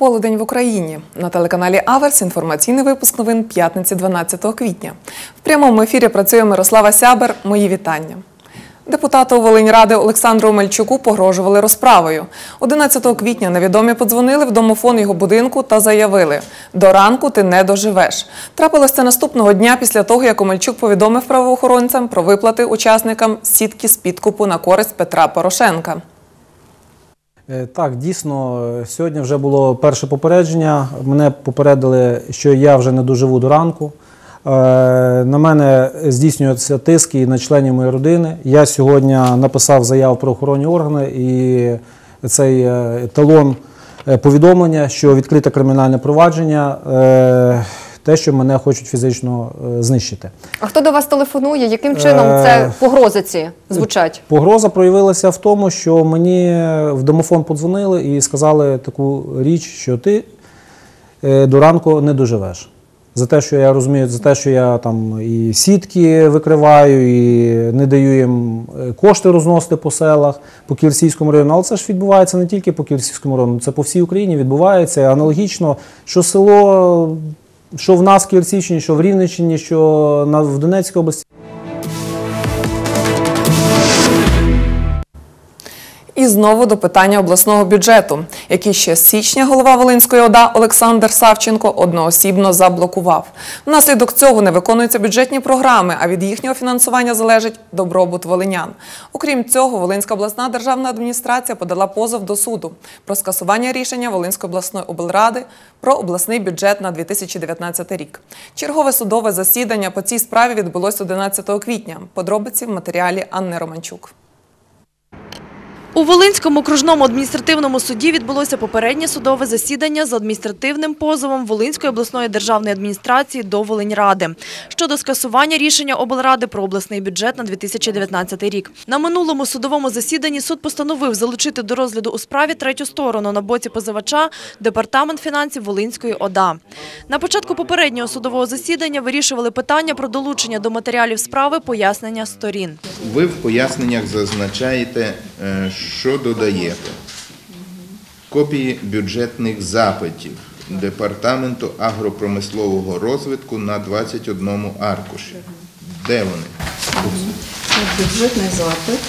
Полудень в Україні на телеканалі Аверс. Інформаційний випуск новин п'ятниці 12 квітня. В прямому ефірі працює Мирослава Сябер. Мої вітання. Депутату Волиньради Олександру Омельчуку погрожували розправою. 11 квітня невідомі подзвонили в домофон його будинку та заявили: до ранку ти не доживеш. Трапилось це наступного дня після того, як Омельчук повідомив правоохоронцям про виплати учасникам сітки з підкупу на користь Петра Порошенка. Е, Так, дійсно, сьогодні вже було перше попередження. Мене попередили, що я вже не доживу до ранку. Е, На мене здійснюється тиск і на членів моєї родини. Я сьогодні написав заяву про охоронні органи і цей е, талон повідомлення, що відкрите кримінальне провадження, те, що мене хочуть фізично е, знищити. А хто до вас телефонує? Яким чином Е, це погрози ці звучать? Погроза проявилася в тому, що мені в домофон подзвонили і сказали таку річ, що ти е, до ранку не доживеш. За те, що я розумію, за те, що я там і сітки викриваю, і не даю їм кошти розносити по селах, по Ківерсійському району. Але це ж відбувається не тільки по Ківерсійському району, це по всій Україні відбувається. Аналогічно, що село, що в нас в Ківерсійщині, що в Рівненщині, що в Донецькій області. І знову до питання обласного бюджету, який ще з січня голова Волинської ОДА Олександр Савченко одноосібно заблокував. Внаслідок цього не виконуються бюджетні програми, а від їхнього фінансування залежить добробут волинян. Окрім цього, Волинська обласна державна адміністрація подала позов до суду про скасування рішення Волинської обласної облради про обласний бюджет на 2019 рік. Чергове судове засідання по цій справі відбулось 11 квітня. Подробиці в матеріалі Анни Романчук. У Волинському окружному адміністративному суді відбулося попереднє судове засідання з адміністративним позовом Волинської обласної державної адміністрації до Волиньради щодо скасування рішення облради про обласний бюджет на 2019 рік. На минулому судовому засіданні суд постановив залучити до розгляду у справі третю сторону на боці позивача департамент фінансів Волинської ОДА. На початку попереднього судового засідання вирішували питання про долучення до матеріалів справи пояснення сторін. Ви в поясненнях зазначаєте, що додаєте. Копії бюджетних запитів Департаменту агропромислового розвитку на 21 аркуші. Де вони? Бюджетний запит.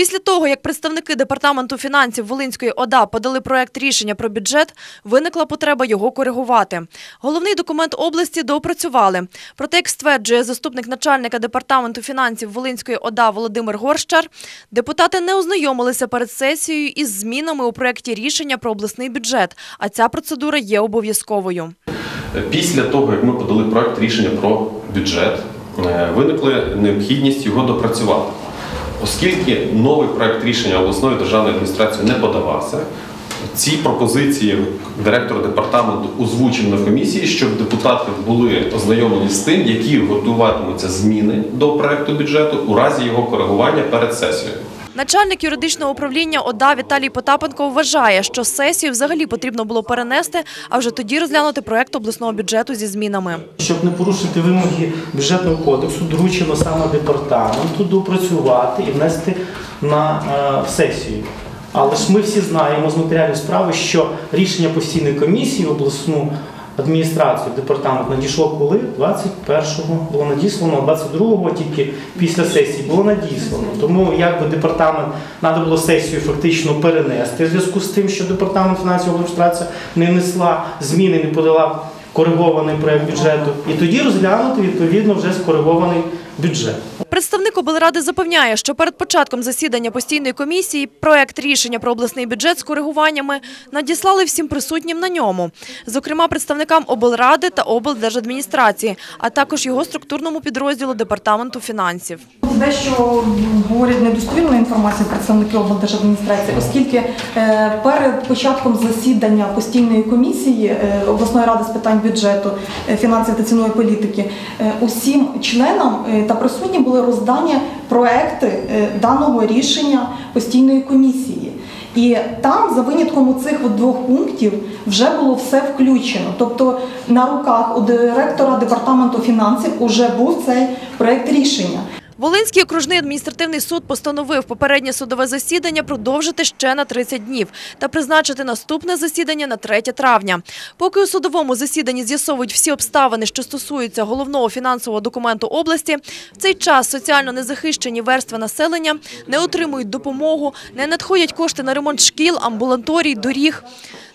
Після того, як представники департаменту фінансів Волинської ОДА подали проект рішення про бюджет, виникла потреба його коригувати. Головний документ області доопрацювали. Проте, як стверджує заступник начальника департаменту фінансів Волинської ОДА Володимир Горщар, депутати не ознайомилися перед сесією із змінами у проекті рішення про обласний бюджет, а ця процедура є обов'язковою. Після того, як ми подали проект рішення про бюджет, е, виникла необхідність його допрацювати. Оскільки новий проект рішення обласної державної адміністрації не подавався, ці пропозиції директор департаменту озвучив на комісії, щоб депутати були ознайомлені з тим, які готуватимуться зміни до проекту бюджету у разі його коригування перед сесією. Начальник юридичного управління ОДА Віталій Потапенко вважає, що сесію взагалі потрібно було перенести, а вже тоді розглянути проект обласного бюджету зі змінами. Щоб не порушити вимоги бюджетного кодексу, доручено саме департаменту допрацювати і внести на е, сесію. Але ж ми всі знаємо з матеріалів справи, що рішення постійної комісії обласну адміністрацію департамент надійшло коли? 21-го було надіслано, а 22-го тільки після сесії було надіслано. Тому якби департамент треба було сесію фактично перенести в зв'язку з тим, що департамент фінансової адміністрації не несла зміни, не подала коригований проект бюджету, і тоді розглянути відповідно вже скоригований бюджет. Представник облради запевняє, що перед початком засідання постійної комісії проект рішення про обласний бюджет з коригуваннями надіслали всім присутнім на ньому, зокрема представникам облради та облдержадміністрації, а також його структурному підрозділу департаменту фінансів. Дещо говорять недостовірну інформацію представники облдержадміністрації, оскільки е, перед початком засідання постійної комісії е, обласної ради з питань бюджету, е, фінансів та цінової політики усім членам та присутнім були роздані проекти даного рішення постійної комісії. І там, за винятком цих двох пунктів, вже було все включено. Тобто на руках у директора департаменту фінансів вже був цей проект рішення. Волинський окружний адміністративний суд постановив попереднє судове засідання продовжити ще на 30 днів та призначити наступне засідання на 3 травня. Поки у судовому засіданні з'ясовують всі обставини, що стосуються головного фінансового документу області, в цей час соціально незахищені верстви населення не отримують допомогу, не надходять кошти на ремонт шкіл, амбулаторій, доріг.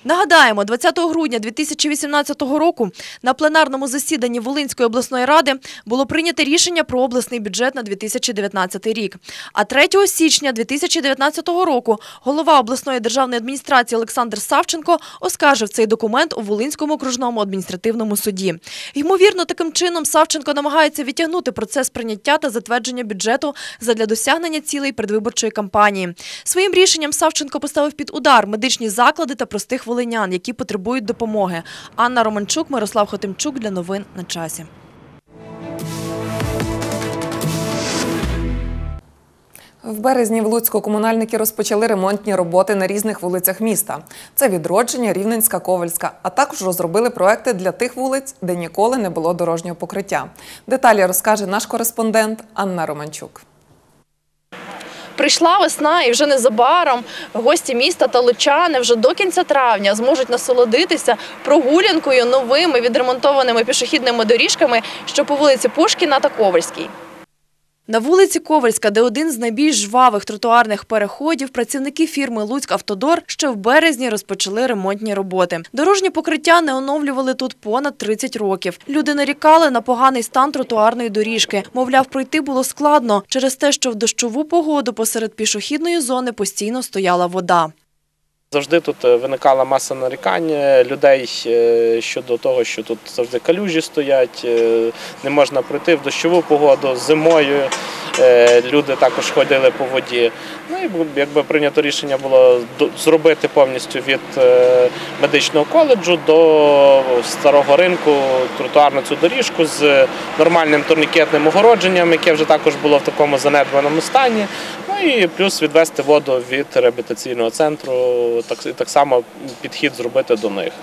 Нагадаємо, 20 грудня 2018 року на пленарному засіданні Волинської обласної ради було прийнято рішення про обласний бюджет на 2019 рік. А 3 січня 2019 року голова обласної державної адміністрації Олександр Савченко оскаржив цей документ у Волинському окружному адміністративному суді. Ймовірно, таким чином Савченко намагається відтягнути процес прийняття та затвердження бюджету задля досягнення цілей передвиборчої кампанії. Своїм рішенням Савченко поставив під удар медичні заклади та простих волинян, які потребують допомоги. Анна Романчук, Мирослав Хотимчук для новин на часі. В березні в Луцьку комунальники розпочали ремонтні роботи на різних вулицях міста. Це відродження, Рівненська, Ковальська, а також розробили проекти для тих вулиць, де ніколи не було дорожнього покриття. Деталі розкаже наш кореспондент Анна Романчук. Прийшла весна, і вже незабаром гості міста та лучани вже до кінця травня зможуть насолодитися прогулянкою новими відремонтованими пішохідними доріжками, що по вулиці Пушкіна та Ковальській. На вулиці Ковальська, де один з найбільш жвавих тротуарних переходів, працівники фірми Луцьк Автодор ще в березні розпочали ремонтні роботи. Дорожнє покриття не оновлювали тут понад 30 років. Люди нарікали на поганий стан тротуарної доріжки. Мовляв, пройти було складно через те, що в дощову погоду посеред пішохідної зони постійно стояла вода. Завжди тут е, виникала маса нарікань е, людей е, щодо того, що тут завжди калюжі стоять, не можна пройти в дощову погоду. Зимою люди також ходили по воді. Ну і якби прийнято рішення було зробити повністю від медичного коледжу до старого ринку тротуарну цю доріжку з нормальним турнікетним огородженням, яке вже також було в такому занедбаному стані. Ну і плюс відвести воду від реабілітаційного центру, так, так само підхід зробити до них.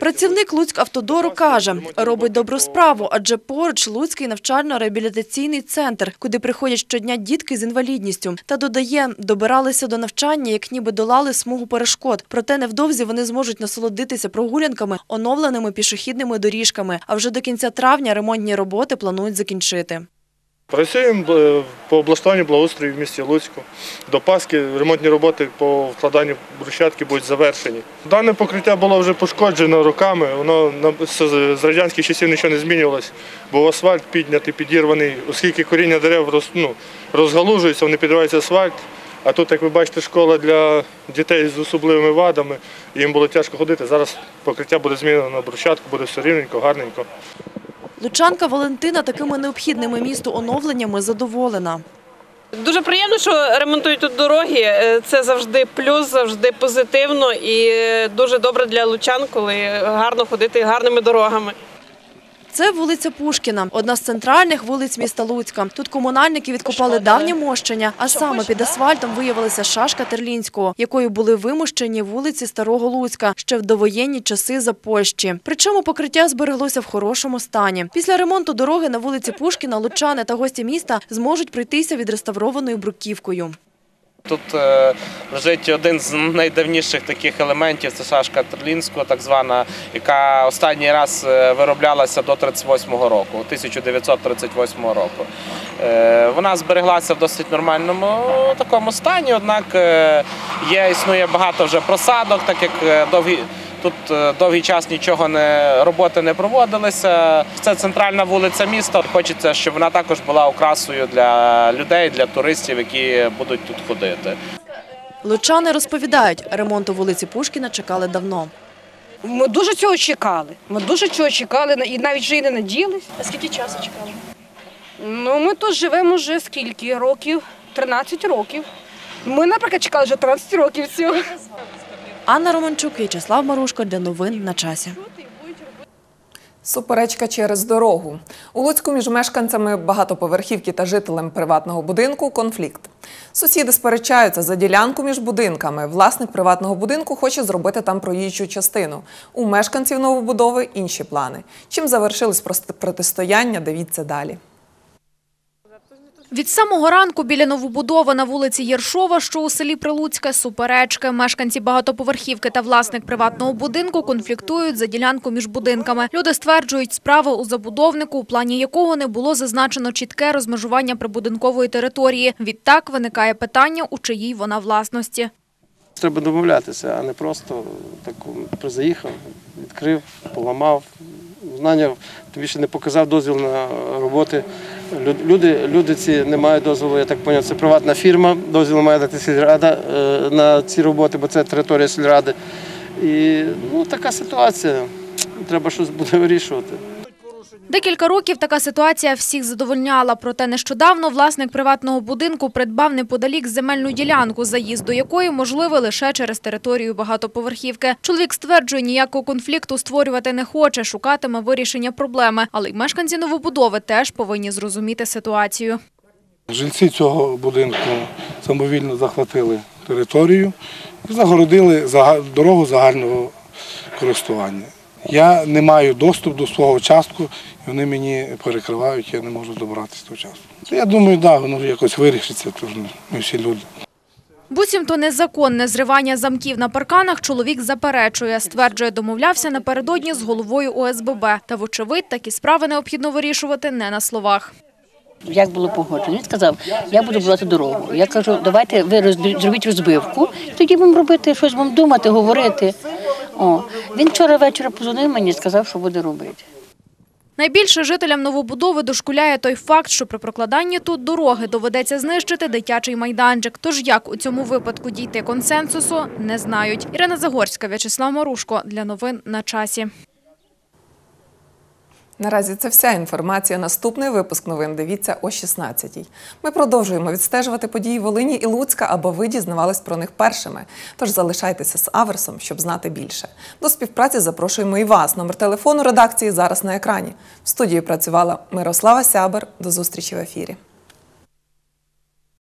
Працівник Луцьк Автодору каже, робить добру справу, адже поруч Луцький навчально-реабілітаційний центр, куди приходять щодня дітки з інвалідністю. Та додає, добиралися до навчання, як ніби долали смугу перешкод. Проте невдовзі вони зможуть насолодитися прогулянками, оновленими пішохідними доріжками. А вже до кінця травня ремонтні роботи планують закінчити. Працюємо е, по облаштуванню благоустрою в місті Луцьку. До Пасхи ремонтні роботи по вкладанню брусчатки будуть завершені. Дане покриття було вже пошкоджено роками, воно з радянських часів нічого не змінювалося, бо асфальт піднятий, підірваний, оскільки коріння дерев ну, розгалужується, вони підривається асфальт. А тут, як ви бачите, школа для дітей з особливими вадами, їм було тяжко ходити. Зараз покриття буде змінено на брусчатку, буде все рівненько, гарненько. Лучанка Валентина такими необхідними місту оновленнями задоволена. Дуже приємно, що ремонтують тут дороги. Е, Це завжди плюс, завжди позитивно і е, дуже добре для лучан, коли гарно ходити гарними дорогами. Це вулиця Пушкіна, одна з центральних вулиць міста Луцька. Тут комунальники відкопали давнє мощення, а саме під асфальтом виявилася шашка Терлінського, якою були вимощені вулиці Старого Луцька ще в довоєнні часи за Польщі. Причому покриття збереглося в хорошому стані. Після ремонту дороги на вулиці Пушкіна лучани та гості міста зможуть пройтися відреставрованою бруківкою. Тут е, лежить один з найдавніших таких елементів, це шашка Терлінського, так звана, яка останній раз е, вироблялася до 38-го року, 1938 року. Е, вона збереглася в досить нормальному такому стані, однак є, існує багато вже просадок, так як довгі. Тут е, довгий час нічого не роботи не проводилися. Це центральна вулиця міста. Хочеться, щоб вона також була окрасою для людей, для туристів, які будуть тут ходити. Лучани розповідають, ремонту вулиці Пушкіна чекали давно. Ми дуже цього чекали. Ми дуже цього чекали і навіть вже й не надіялись. А скільки часу чекали? Ну, ми тут живемо вже скільки років? 13 років. Ми, наприклад, чекали вже 13 років цього. Анна Романчук, В'ячеслав Марушко для новин на часі. Суперечка через дорогу. У Луцьку між мешканцями багатоповерхівки та жителем приватного будинку конфлікт. Сусіди сперечаються за ділянку між будинками. Власник приватного будинку хоче зробити там проїжджу частину. У мешканців новобудови інші плани. Чим завершилось протистояння, дивіться далі. Від самого ранку біля новобудови на вулиці Єршова, що у селі Прилуцьке, суперечки. Мешканці багатоповерхівки та власник приватного будинку конфліктують за ділянку між будинками. Люди стверджують, справа у забудовнику, у плані якого не було зазначено чітке розмежування прибудинкової території. Відтак виникає питання, у чиїй вона власності. Треба домовлятися, а не просто так заїхав, відкрив, поламав. Знання тобі ще не показав дозвіл на роботи. Люди, люди ці не мають дозволу, я так зрозумів, це приватна фірма, дозвіл має дати сільрада е, на ці роботи, бо це територія сільради. І ну, така ситуація. Треба щось буде вирішувати. Декілька років така ситуація всіх задовольняла. Проте нещодавно власник приватного будинку придбав неподалік земельну ділянку, заїзд до якої можливий лише через територію багатоповерхівки. Чоловік стверджує, ніякого конфлікту створювати не хоче, шукатиме вирішення проблеми. Але й мешканці новобудови теж повинні зрозуміти ситуацію. Жильці цього будинку самовільно захватили територію і загородили дорогу загального користування. Я не маю доступу до свого частку, і вони мені перекривають, я не можу добратися до частку. Я думаю, так, да, воно якось вирішиться, тож ми всі люди. Буцімто незаконне зривання замків на парканах чоловік заперечує. Стверджує, домовлявся напередодні з головою ОСББ. Та, вочевидь, такі справи необхідно вирішувати не на словах. Як було погоджено? Він сказав, я буду будувати дорогу. Я кажу, давайте ви зробіть розбивку, тоді будемо робити щось, будемо думати, говорити. О, він вчора ввечері позвонив мені і сказав, що буде робити. Найбільше жителям новобудови дошкуляє той факт, що при прокладанні тут дороги доведеться знищити дитячий майданчик. Тож як у цьому випадку дійти консенсусу, не знають. Ірина Загорська, В'ячеслав Марушко. Для новин на часі. Наразі це вся інформація. Наступний випуск новин дивіться о 16-й. Ми продовжуємо відстежувати події Волині і Луцька, аби ви дізнавались про них першими. Тож залишайтеся з Аверсом, щоб знати більше. До співпраці запрошуємо і вас. Номер телефону редакції зараз на екрані. В студії працювала Мирослава Сябер. До зустрічі в ефірі.